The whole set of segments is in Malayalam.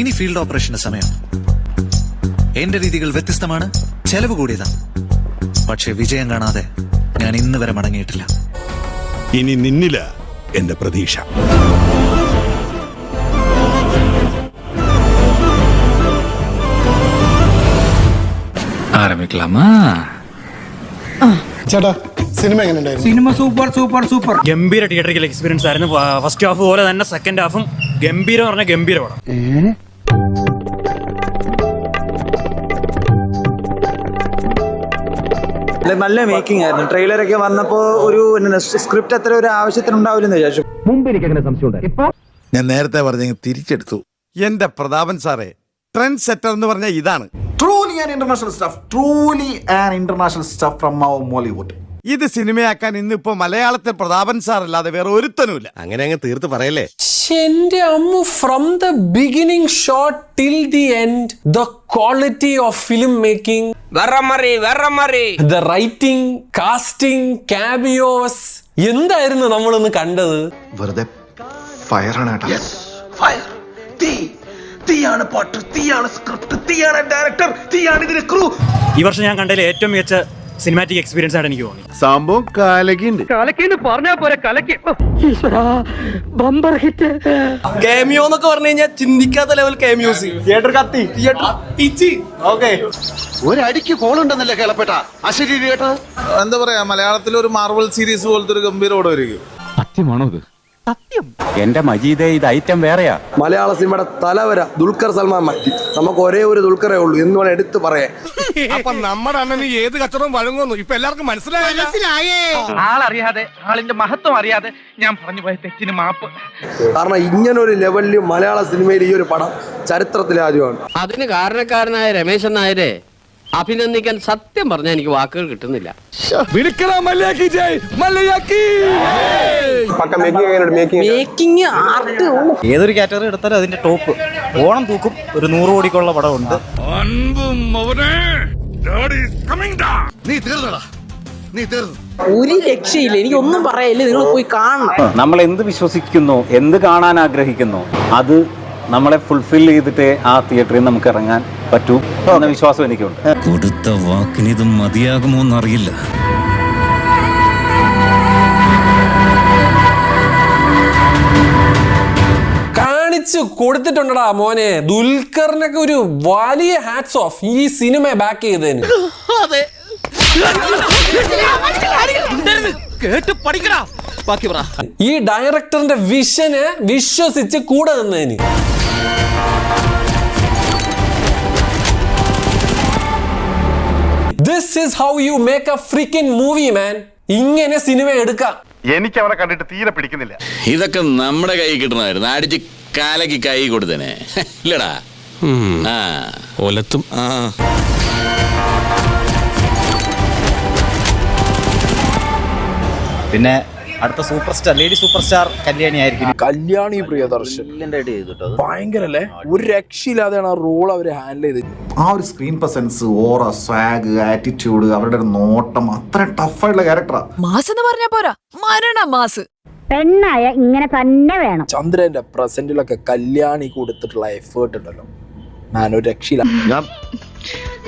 ഇനി ഫീൽഡ് ഓപ്പറേഷന്റെ സമയം. എന്റെ രീതികൾ വ്യത്യസ്തമാണ് ചെലവ് കൂടിയതാണ്. പക്ഷെ വിജയം കാണാതെ ഞാൻ ഇന്ന് വരെ മടങ്ങിയിട്ടില്ല. ഇനി നിന്നില്ല എന്റെ പ്രതീക്ഷ. ആരംഭിക്കലാമാ? ചേട്ടാ സിനിമ എങ്ങനെ ഉണ്ടായിരുന്നു? Cinema super super super. ഗംഭീര തിയേറ്ററിക്കൽ എക്സ്പീരിയൻസ് ആയിരുന്നു. ഫസ്റ്റ് ഹാഫ് പോലെ തന്നെ സെക്കൻഡ് ഹാഫും ഗംഭീരം പറഞ്ഞ ഗംഭീര പടം നല്ല മേക്കിംഗ് ആയിരുന്നു. ട്രെയിലറൊക്കെ വന്നപ്പോ ഒരു സ്ക്രിപ്റ്റ് അത്ര ഒരു ആവശ്യത്തിനുണ്ടാവില്ലെന്ന് വിചാരിച്ചു. മുമ്പ് എനിക്ക് അങ്ങനെ സംശയം ഞാൻ നേരത്തെ പറഞ്ഞ തിരിച്ചെടുത്തു. എന്റെ പ്രതാപൻ സാറേ ട്രെൻഡ് സെറ്റർ എന്ന് പറഞ്ഞ ഇതാണ്. Truly and international stuff truly and international stuff from our Mollywood ഇത് സിനിമയാക്കാൻ ഇന്നിപ്പോ മലയാളത്തെ പ്രതാപൻ സാർ അല്ലാതെ വേറെ ഒരുത്തനുമില്ല. അങ്ങനെ അങ്ങ് തീർത്ത് പറയല്ലേ? എന്റെ അമ്മ from the beginning shot till the end the quality of film making the writing casting cameos എന്തായിരുന്നു നമ്മളൊന്ന് കണ്ടത്? വെറുതെ ഫയറാണ് ഫയർ തീ തീയാണ് പാട്ട് തീയാണ് സ്ക്രിപ്റ്റ് തീയാണ് ഡയറക്ടർ തീയാണ് ഇതിന്റെ ക്രൂ ഈ വർഷം ഞാൻ കണ്ടതിൽ ഏറ്റവും മികച്ച സിനിമാറ്റിക് എക്സ്പീരിയൻസ് ആയിട്ട് എനിക്ക് തോന്നി. സംഭവം കാലകിണ്ട് കാമിയോ എന്നൊക്കെ പറഞ്ഞു കഴിഞ്ഞാൽ ചിന്തിക്കാത്ത ലെവൽ കേമിയോസ് തിയേറ്റർ കത്തി. തിയേറ്റർ പിച്ചി ഓക്കേ ഒരടിക്ക് കോളുണ്ടെന്നല്ലേ കേളപ്പെട്ട? അശരീരി കേട്ടത് എന്താ പറയാ മലയാളത്തിൽ ഒരു മാർവൽ സീരീസ് പോലത്തെ ഒരു ഗംഭീര വരിക സത്യമാണോ ഇത്? എന്റെ മജീദേ ഇത് ഐറ്റം വേറെയാ. മലയാള സിനിമയുടെ തലവര ദുൽഖർ സൽമാൻ മാറ്റി നമുക്ക് ഒരേ ഒരു ദുൽഖറേ ഉള്ളൂ. എന്ന് വേണം എടുത്തു പറയാൻ. അപ്പൊ നമ്മുടെ അണ്ണന് ഏത് കച്ചവടം വഴങ്ങുന്നു ഇപ്പൊ എല്ലാവർക്കും മനസ്സിലായേ. ആളറിയാതെ ആളിന്റെ മഹത്വം അറിയാതെ ഞാൻ പറഞ്ഞു പോയ തെറ്റിന് മാപ്പ്. കാരണം ഇങ്ങനൊരു ലെവലിൽ മലയാള സിനിമയിൽ ഈ ഒരു പടം ചരിത്രത്തിൽ ആദ്യമാണ് അതിന് കാരണക്കാരനായ രമേശൻ നായരെ അഭിനന്ദിക്കാൻ സത്യം പറഞ്ഞാൽ എനിക്ക് വാക്കുകൾ കിട്ടുന്നില്ല. മേക്കിംഗ് ആർട്ട് ഏതൊരു കാറ്റഗറി എടുത്താലും അതിന്റെ ടോപ്പ് ഓണം തൂക്കും ഒരു നൂറ് കോടിക്കുള്ള പടമുണ്ട്. നീ തീർന്നടാ. നീ തീർന്നു. ഒരു രക്ഷയില്ല. എനിക്ക് ഒന്നും പറയില്ല. നിങ്ങൾ പോയി കാണണം. നമ്മൾ എന്ത് വിശ്വസിക്കുന്നു? എന്ത് കാണാൻ ആഗ്രഹിക്കുന്നു? അത് നമ്മളെ ഫുൾഫിൽ ചെയ്തിട്ട് ആ തിയേറ്ററിൽ നമുക്ക് ഇറങ്ങാൻ പറ്റൂ എന്ന വിശ്വാസം എനിക്കുണ്ട്. കൊടുത്ത വാക്കിന് ഇത് മതിയാകുമോ എന്നറിയില്ല. കാണിച്ചു കൊടുത്തിട്ടുണ്ടടാ മോനെ. ദുൽഖറിനൊക്കെ ഒരു വലിയ ഹാറ്റ്സ് ഓഫ് ഈ സിനിമ ബാക്ക് ചെയ്തതിന്. ഈ ഡയറക്ടറിന്റെ വിഷന് വിശ്വസിച്ച് കൂടെ നിന്നതിന് this is how you make a freaking movie man ഇങ്ങനെ സിനിമ എടുക്കാം. എനിക്ക് അവനെ കണ്ടിട്ട് തീരെ പിടിക്കുന്നില്ല. ഇതൊക്കെ നമ്മുടെ കൈ കിട്ടണമായിരുന്നു അടിച്ച് കാലക്ക് കൈ കൊടുത്തേനെ. ഇല്ലടാ. ആ. ഒലത്തും. ആ. പിന്നെ അടുത്ത super star lady super star Kalyani ആയിരിക്കും. കല്യാണി പ്രിയദർശൻ. ഭയങ്കരല്ലേ? ഒരു രക്ഷയില്ലാതെയാണ് ആ റോൾ അവർ ഹാൻഡിൽ ചെയ്ത് ആ ഒരു screen presence aura swag attitude അവരുടെ ഒരു നോട്ടം അത്ര ടഫായിട്ടുള്ള ക്യാരക്ടറാ മാസ് എന്ന് പറഞ്ഞാ പോരാ? മരണ മാസ്. പെണ്ണായ ഇങ്ങനെ തന്നെ വേണം. ചന്ദ്രന്റെ പ്രസന്റിലൊക്കെ കല്യാണി കൊടുത്തിട്ടുള്ള എഫേർട്ട് ഉണ്ടല്ലോ. ഞാൻ ഒരു രക്ഷയില്ല. ഞാൻ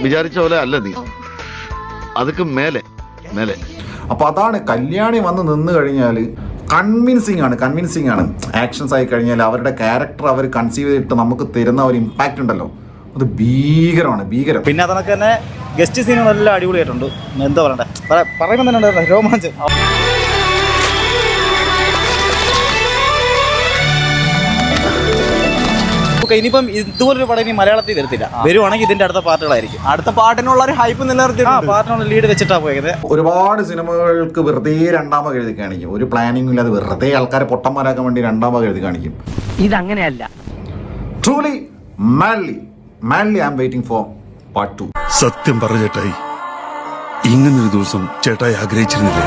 വിചാരിച്ച പോലെ അല്ല നീ. അതൊക്കെ മേലെ. മേലെ അപ്പൊ അതാണ് കല്യാണി വന്ന് നിന്ന് കഴിഞ്ഞാൽ കൺവിൻസിങ് ആണ് കൺവിൻസിങ് ആണ്. ആക്ഷൻസ് ആയി കഴിഞ്ഞാൽ അവരുടെ ക്യാരക്ടർ അവർ കൺസീവ് ചെയ്തിട്ട് നമുക്ക് തരുന്ന ഒരു ഇമ്പാക്റ്റ് ഉണ്ടല്ലോ. അത് ഭീകരമാണ് ഭീകരം. പിന്നെ അതൊക്കെ തന്നെ ഗസ്റ്റ് സീനുകൾ എല്ലാം അടിപൊളിയായിട്ടുണ്ട്. എന്താ പറയണ്ടേ? പറ- പറയുമ്പോൾ തന്നെ രോമാഞ്ചം. ഓക്കെ ഇനിയിപ്പം ഇതുപോലൊരു പടം ഇനി മലയാളത്തിൽ വരത്തില്ല. വരുവാണെങ്കിൽ ഇതിന്റെ അടുത്ത പാട്ടുകളായിരിക്കും. അടുത്ത പാട്ടിനുള്ള ഒരു ഹൈപ്പ് ആ നിലനിർത്തിയിട്ടുണ്ട് പാട്ടിനുള്ള ലീഡ് വെച്ചിട്ടാ പോയത്. ഒരുപാട് സിനിമകൾക്ക് വെറുതെ രണ്ടാമത് എഴുതി കാണിക്കും. ഒരു പ്ലാനിംഗ് ഇല്ലാതെ വെറുതെ ആൾക്കാരെ പൊട്ടന്മാരാക്കാൻ വേണ്ടി രണ്ടാമത് എഴുതി കാണിക്കും. ഇതങ്ങനെയല്ല. Truly manly manly I'm waiting for part two സത്യം പറഞ്ഞ ചേട്ടായി ഇങ്ങനൊരു ദിവസം ചേട്ടായി ആഗ്രഹിച്ചിരുന്നില്ലേ?